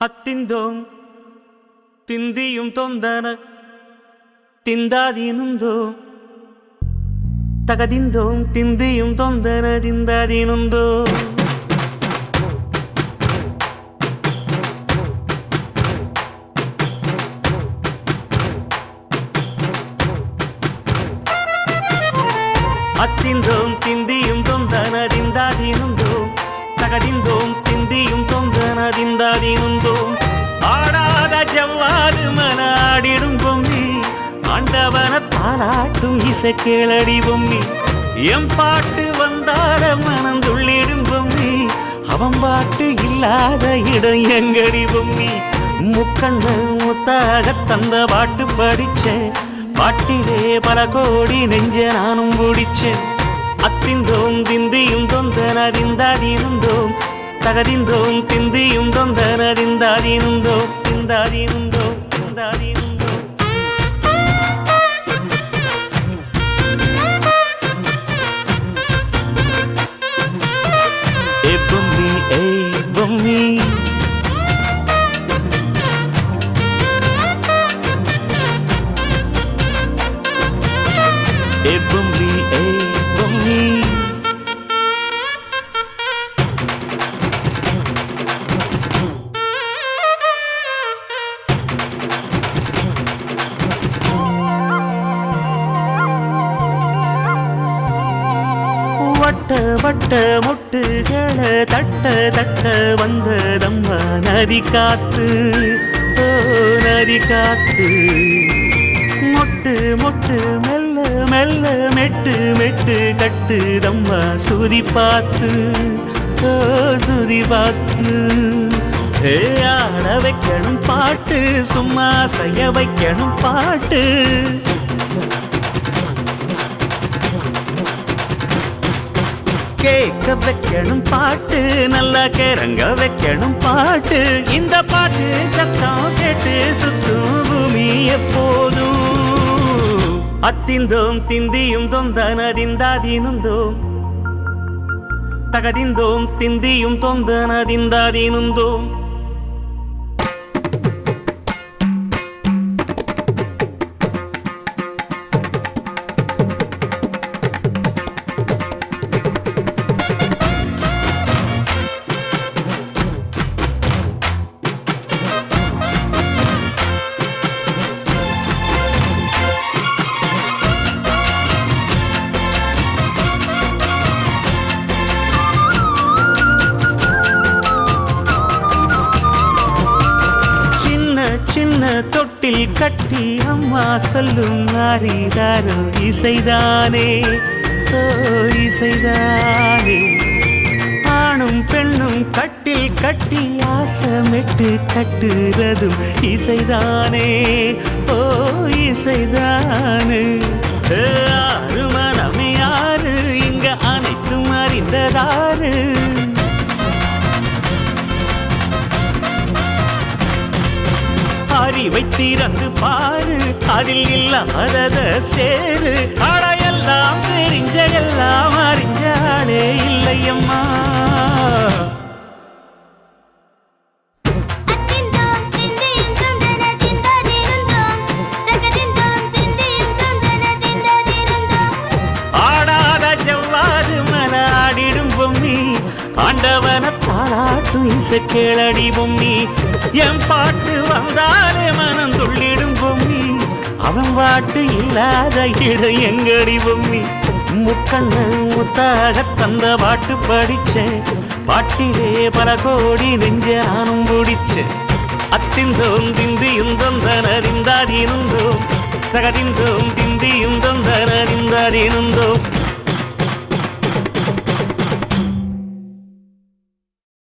அத்திந்தோம் திந்தியும் தொந்தன திந்தாதீனுந்தோம். தகதிந்தோம் திந்தியும் தொந்தன திந்தாதீனுந்தோ அத்திந்தோம் திந்தியும் தொந்தன திந்தாதீனுந்தோ தகதிந்தோம் திந்தியும் தொந்தன திந்தாதீனுந்தோ ஆண்டவன பாராட்டும் இசை கேளடி பொம்மி எம் பாட்டு வந்தார மனந்துள்ளிடும் பொம்மி அவன் பாட்டு இல்லாத இடம் எங்கடி பொம்மி. முக்கண்ணு முத்தாக தந்த பாட்டு படிச்சேன் பாட்டிலே பல கோடி நெஞ்ச நானும் பிடிச்சேன் அத்திந்தோம் திந்தியும் தொந்தனதிந்தாதீனுந்தோம் தகதிந்தோம் திந்தி பட்ட வட்ட முட்டுகளை தட்ட தட்ட வந்ததம்மா நதி காத்து. ஓ நதி காத்து. மொட்டு மொட்டு மெல்ல மெல்ல மெட்டு மெட்டு கட்டுதம்மா சுதி பார்த்து. ஓ சுதி பார்த்து. ஆட வைக்கணும் பாட்டு சும்மா செய்ய வைக்கணும் பாட்டு. கேட்க வைக்கணும் பாட்டு நல்லா கேரங்க வைக்கணும் பாட்டு. இந்த பாட்டு சத்தம் கேட்டு சுத்தும் பூமி எப்போதும். அத்திந்தோம் திந்தியும் தொந்தனதிந்தாதீனுந்தோம் தகதிந்தோம் திந்தியும் தொந்தனதிந்தாதீனுந்தோம் தொட்டில் கட்டி அம்மா சொல்லும் நாரிதாரோ இசைதானே. ஓ இசைதானே. ஆணும் பெண்ணும் கட்டில் கட்டி ஆசமிட்டு கட்டுறதும் இசைதானே. ஓ இசைதானே. அறிவை திறந்து பாரு அதில் இல்லாதத சேரு. ஆனா எல்லாம் தெரிஞ்ச எல்லாம் இல்லையம்மா. திந்தியும் தொந்தன திந்தாதீனுந்தோம் ஆடாத செவ்வாது பொம்மி ஆண்டவன மீச கேளடி பொம்மி. என் பாட்டு வந்தாலே மனம் துள்ளிடும் பொம்மி. அவன் பாட்டு இல்லாத இட எங்கடி பொம்மி. முக்கண்ணு முத்தாக தந்த பாட்டு படிச்சேன். பாட்டிலே பல கோடி நெஞ்ச நானும் பிடிச்சேன் அத்திந்தோம் திந்தியும் தொந்தனறிந்தாதீனுந்தோம் சகதிந்தோம் திந்தி